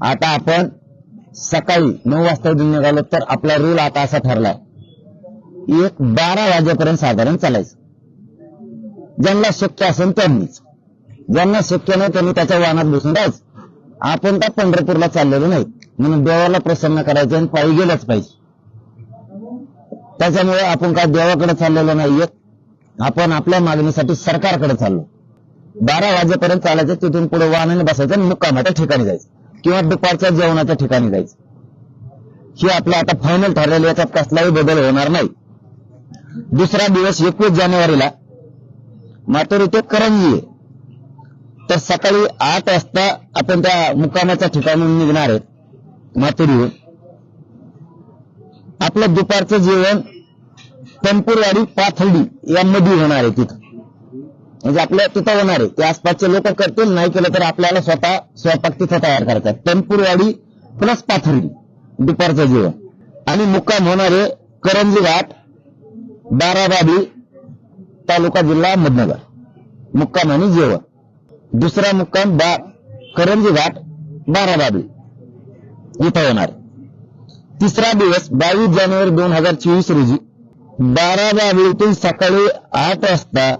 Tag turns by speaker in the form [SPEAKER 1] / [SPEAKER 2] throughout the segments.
[SPEAKER 1] आता आपण सकाळी नऊ वाजता इथून निघालो तर आपला रूल आता असा ठरलाय. एक बारा वाजेपर्यंत साधारण चालायचं. ज्यांना शक्य असेल त्यांनीच. ज्यांना शक्य नाही त्यांनी त्याच्या वाहनात बसून राहायचं. आपण का पंढरपूरला चाललेलो नाही. म्हणून देवाला प्रसन्न करायचं आणि पायी गेलंच पाहिजे. त्याच्यामुळे आपण काय देवाकडे चाललेलो नाहीये. आपण आपल्या मागणीसाठी सरकारकडे चाललो. बारा वाजेपर्यंत चालायचं तिथून पुढे वाहनाने बसायचं आणि मुक्कामाच्या ठिकाणी जायचं. किंवा दुपारच्या जेवणाच्या ठिकाणी जायचं. हे आपलं आता फायनल ठरलेलं याच्यात कसलाही बदल होणार नाही. दुसरा दिवस एकवीस जानेवारीला मातोरी ते करंजी. आहे तर सकाळी आठ वाजता आपण त्या मुक्कामाच्या ठिकाणी निघणार आहेत माथुरीहून आपलं दुपारचं जेवण टंपूरवाडी पाथर्डी यामध्ये होणार आहे तिथं. म्हणजे आपल्या तिथं होणार आहे. ते आसपासचे लोक करतील नाही केलं तर आपल्याला स्वतः स्वयंपाक तिथं तयार करतात. टेम्पूरवाडी प्लस पाथर्डी दुपारचं जेवण. आणि मुक्काम होणारे करंजी घाट बाराबाबी तालुका जिल्हा अहमदनगर मुक्काम आणि जेवण. दुसरा मुक्काम बा करंजी घाट बाराबाबी इथं होणार तिसरा दिवस बावीस जानेवारी दोन हजार चोवीस रोजी बाराबाबीतून सकाळी आठ वाजता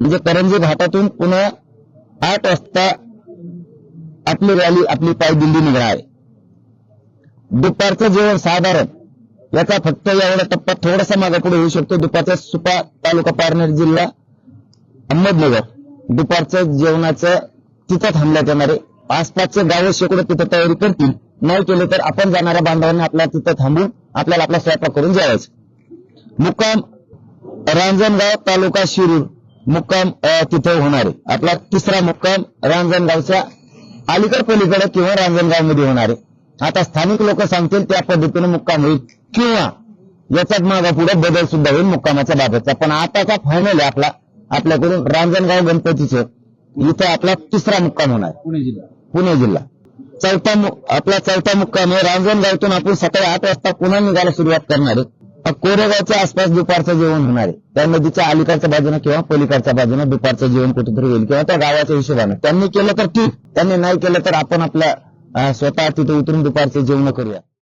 [SPEAKER 1] म्हणजे करंजी घाटातून पुन्हा आठ वाजता आपली रॅली आपली पायदिंडी निघणार आहे. दुपारचं जेवण साधारण याचा फक्त एवढा टप्पा थोडासा मागे पुढे होऊ शकतो. दुपारचा सुपा तालुका पारनेर जिल्हा अहमदनगर. दुपारचं जेवणाचं तिथं थांबण्यात येणार आहे. आसपासचे गावं शेकडो तिथं तयारी करतील. नाही केले तर आपण जाणाऱ्या बांधवांनी आपल्याला तिथं थांबून आपल्याला आपला स्वयंपाक करून जायचं मुक्काम रांजणगाव तालुका शिरूर. मुक्काम तिथं होणार आहे. आपला तिसरा मुक्काम रांजणगावच्या अलीकड पलीकडे किंवा रांजणगावमध्ये होणार आहे. आता स्थानिक लोक सांगतील त्या पद्धतीने मुक्काम होईल किंवा याच्यात मागा पुढे बदल सुद्धा होईल मुक्कामाच्या बाबतचा. पण आताचा फायनल आहे आपला. आपल्याकडून रांजणगाव गणपतीचं इथं आपला तिसरा मुक्काम होणार.
[SPEAKER 2] पुणे जिल्हा.
[SPEAKER 1] पुणे जिल्हा. चौथा आपला चौथा मुक्काम आहे. रांजणगावतून आपण सकाळी आठ वाजता पुन्हा निघायला सुरुवात करणार आहे. कोरेगावच्या आसपास दुपारचं जेवण होणार आहे. त्या नदीच्या अलीकडच्या बाजूने किंवा पलीकडच्या बाजूने दुपारचं जेवण कुठेतरी येईल किंवा त्या गावाच्या हिशोबाने. त्यांनी केलं तर ठीक. त्यांनी नाही केलं तर आपण आपल्या स्वतः तिथे उतरून दुपारचे जेवण करूया.